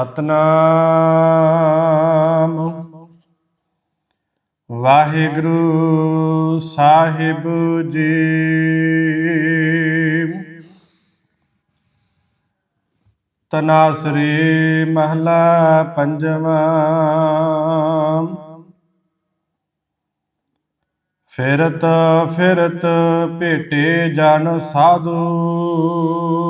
ਸਤਨਾਮ। ਵਾਹਿਗੁਰੂ ਸਾਹਿਬ ਜੀ। ਤਨਾਸਰੀ ਮਹਲਾ ਪੰਜਵਾਂ। ਫਿਰਤ ਫਿਰਤ ਭੇਟੇ ਜਨ ਸਾਧੂ।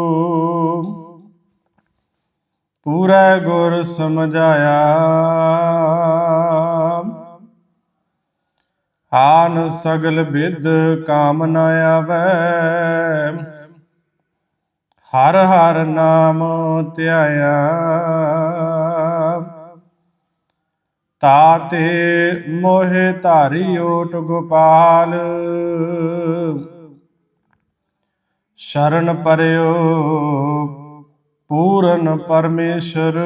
ਪੂਰਾ ਗੁਰ ਸਮਝਾਇਆ। ਆਨ ਸਗਲ ਵਿਦ ਕਾਮ ਨ ਆਵੈ। ਹਰ ਹਰ ਨਾਮ ਧਿਆਇਆ। ਤਾਤੇ ਮੋਹਿ ਧਾਰੀ ਓਟ ਗੋਪਾਲ। ਸ਼ਰਨ ਪਰਿਓ ਪੂਰਨ ਪਰਮੇਸ਼ਰ।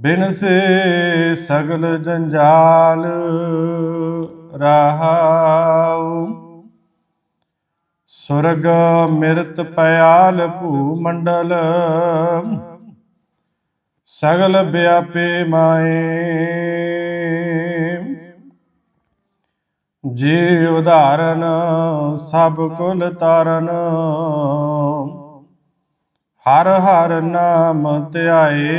ਬਿਨ ਸੇ ਸਗਲ ਜੰਜਾਲ ਰਹਾਉ। ਸੁਰਗ ਮਿਰਤ ਪਿਆਲ ਭੂ ਮੰਡਲ। ਸਗਲ ਵਿਆਪੇ ਮਾਏ। ਜੀ ਉਧਾਰਨ ਸਭ ਕੁਲ ਤਾਰਨ। ਹਰ ਹਰ ਨਾਮ ਧਿਆਏ।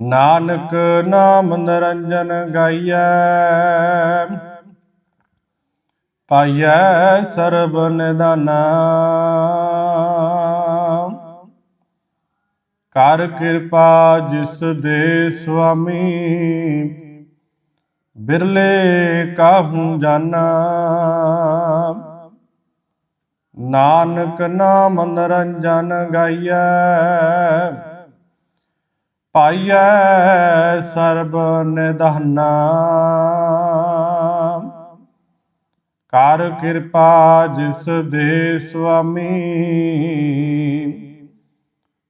ਨਾਨਕ ਨਾਮ ਨਿਰੰਜਨ ਗਾਈਐ। ਪਾਈਐ ਸਰਬ ਨਿਦਾਨਾ ਕਰ ਕਿਰਪਾ ਜਿਸ ਦੇ ਸੁਆਮੀ, ਬਿਰਲੇ ਕਾਹੂ ਜਾਨਾ। ਨਾਨਕ ਨਾਮ ਨਿਰੰਜਨ ਗਾਈਐ। ਪਾਈਐ ਸਰਬ ਨਿਧਾਨਾ। ਕਰ ਕਿਰਪਾ ਜਿਸ ਦੇ ਸੁਆਮੀ।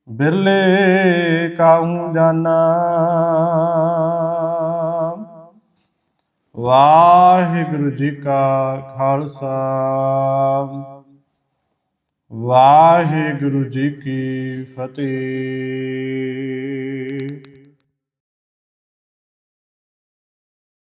ਬਿਰਲੇ ਕਾਹੂ ਜਾਨਾ। ਵਾਹਿਗੁਰੂ ਜੀ ਕਾ ਖਾਲਸਾ। ਵਾਹਿਗੁਰੂ ਜੀ ਕੀ ਫਤਿਹ।